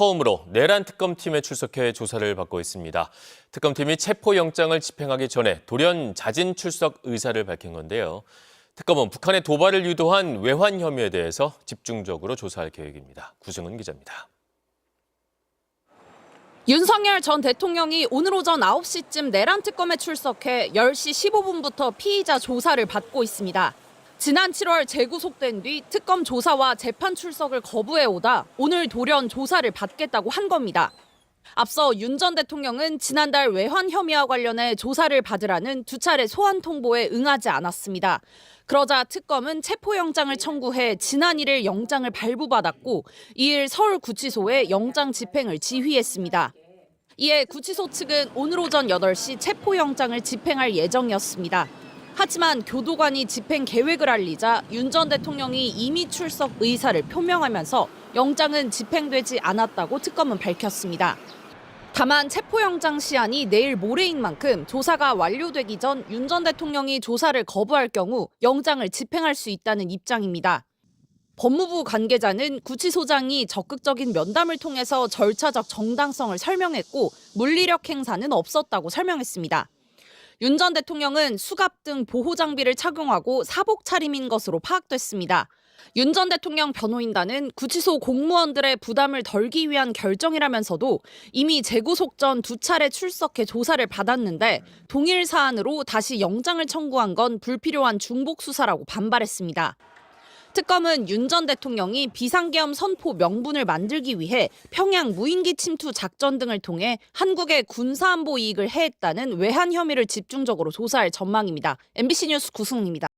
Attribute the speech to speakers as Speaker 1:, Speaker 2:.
Speaker 1: 처음으로 내란 특검팀에 출석해 조사를 받고 있습니다. 특검팀이 체포영장을 집행하기 전에 돌연 자진 출석 의사를 밝힌 건데요. 특검은 북한의 도발을 유도한 외환 혐의에 대해서 집중적으로 조사할 계획입니다. 구승은 기자입니다.
Speaker 2: 윤석열 전 대통령이 오늘 오전 9시쯤 내란 특검에 출석해 10시 15분부터 피의자 조사를 받고 있습니다. 지난 7월 재구속된 뒤 특검 조사와 재판 출석을 거부해 오다 오늘 돌연 조사를 받겠다고 한 겁니다. 앞서 윤 전 대통령은 지난달 외환 혐의와 관련해 조사를 받으라는 두 차례 소환 통보에 응하지 않았습니다. 그러자 특검은 체포영장을 청구해 지난 1일 영장을 발부받았고 2일 서울구치소에 영장 집행을 지휘했습니다. 이에 구치소 측은 오늘 오전 8시 체포영장을 집행할 예정이었습니다. 하지만 교도관이 집행 계획을 알리자 윤 전 대통령이 이미 출석 의사를 표명하면서 영장은 집행되지 않았다고 특검은 밝혔습니다. 다만 체포영장 시한이 내일 모레인 만큼 조사가 완료되기 전 윤 전 대통령이 조사를 거부할 경우 영장을 집행할 수 있다는 입장입니다. 법무부 관계자는 구치소장이 적극적인 면담을 통해서 절차적 정당성을 설명했고 물리력 행사는 없었다고 설명했습니다. 윤 전 대통령은 수갑 등 보호 장비를 착용하고 사복 차림인 것으로 파악됐습니다. 윤 전 대통령 변호인단은 구치소 공무원들의 부담을 덜기 위한 결정이라면서도 이미 재구속 전 두 차례 출석해 조사를 받았는데 동일 사안으로 다시 영장을 청구한 건 불필요한 중복 수사라고 반발했습니다. 특검은 윤 전 대통령이 비상계엄 선포 명분을 만들기 위해 평양 무인기 침투 작전 등을 통해 한국의 군사안보 이익을 해했다는 외환 혐의를 집중적으로 조사할 전망입니다. MBC 뉴스 구승입니다.